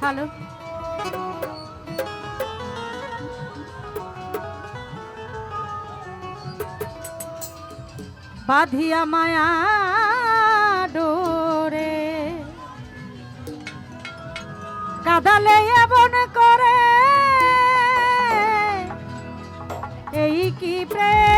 Hello বাধিয়া মায়া ডোরে কাদালে এমন করে এই কি প্রেমের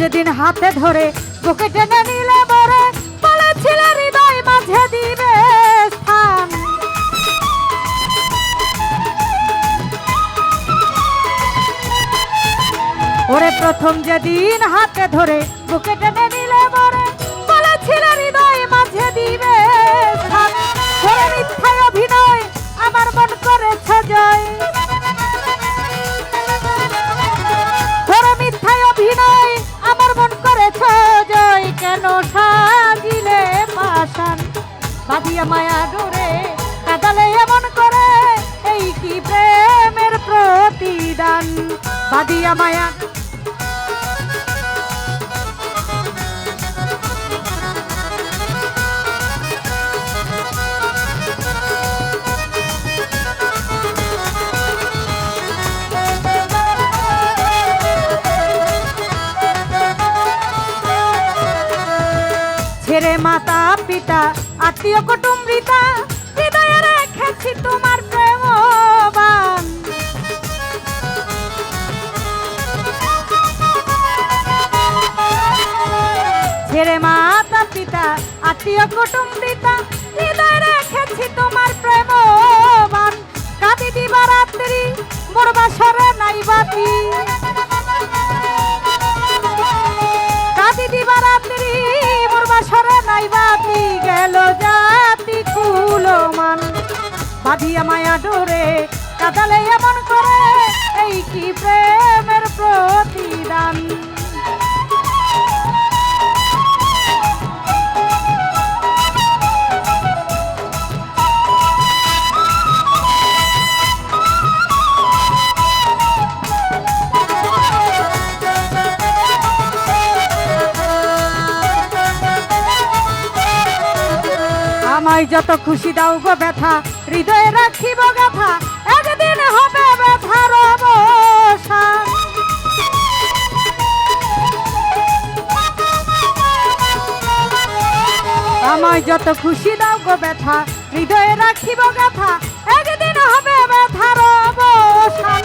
যেদিন হাতে ধরে বুকে টেনে নিলে বরে বলেছিল হৃদয় মাঝে দিবে স্থান। ওরে প্রথম যেদিন হাতে ধরে বুকে টেনে কেন সাজিলে পাশান বাঁধিয়া মায়া ডোরে, কাদালে এমন করে, এই কি প্রেমের প্রতিদান? বাঁধিয়া মায়া পিতা আত্মীয় কুটুম্বিতা, হৃদয়ে রেখেছি তোমার প্রেমবান ছেড়ে মাতা, পিতা, আত্মীয় কুটুম্বিতা, হৃদয়ে রেখেছি তোমার প্রেমবান কাঁদি দিবা রাত্রি, মোর বাসরে নাই বাতি। বাঁধিয়া মায়া ডোরে, কাদালে এমন করে, এই কি প্রেমের প্রতিদান? আমায় যত খুশি দাও গো ব্যথা হৃদয়ে রাখিব গাথা, একদিন হবে ব্যথার অবসান আমায় যত খুশি দাও গো ব্যথা, হৃদয়ে রাখিব গাথা, একদিন হবে ব্যথার অবসান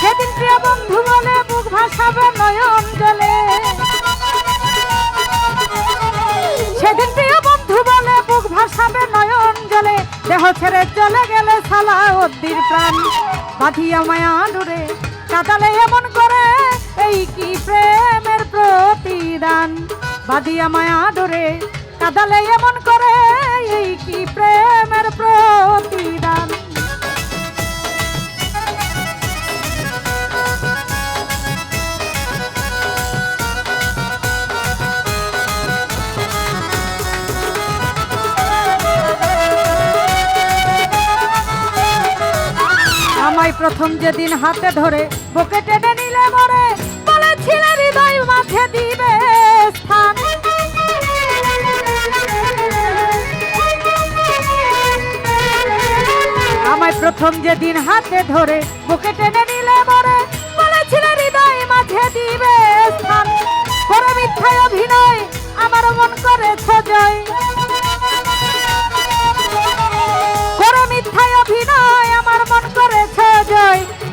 সেদিন প্রিয় বন্ধু বলে বুক ভাসাবে নয়ন জলে। ছেড়ে চলে গেলে সালা অদ্দির প্রাণ। বাঁধিয়া মায়া ডুরে কাদালে এমন করে, এই কি প্রেমের প্রতিদান? বাঁধিয়া মায়া ধরে কাদালে এমন করে, এই কি প্রেমের প্রতিদান? আমায় প্রথম যেদিন হাতে ধরে বুকে টেনে নিলে মরে, বলেছিলে হৃদয় মাঝে দিবে স্থান। আমায় প্রথম যেদিন হাতে ধরে বুকে টেনে নিলে মরে, বলেছিলে হৃদয় মাঝে দিবে স্থান। করে মিথ্যায় অভিনয়, আমার মন করে জয়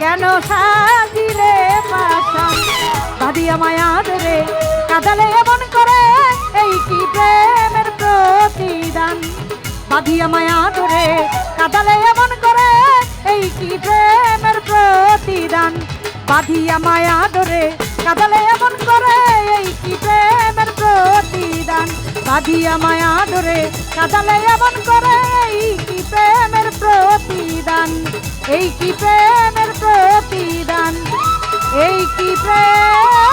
কেন সাজিলে পাশা? ভাবিয়া মায়াদ রে, কাদালে এমন করে, এই কি প্রেমের প্রতিদান? ভাবিয়া মায়াদ রে, কাদালে এমন করে, এই কি প্রেমের প্রতিদান? বাঁধিয়া মায়া ধরে কাদালে এমন করে, এই কি প্রেমের প্রতিদান? বাঁধিয়া মায়া ধরে কাদালে এমন করে, এই কি প্রেমের প্রতিদান? এই কি প্রেমের প্রতিদান? এই কি প্রেম?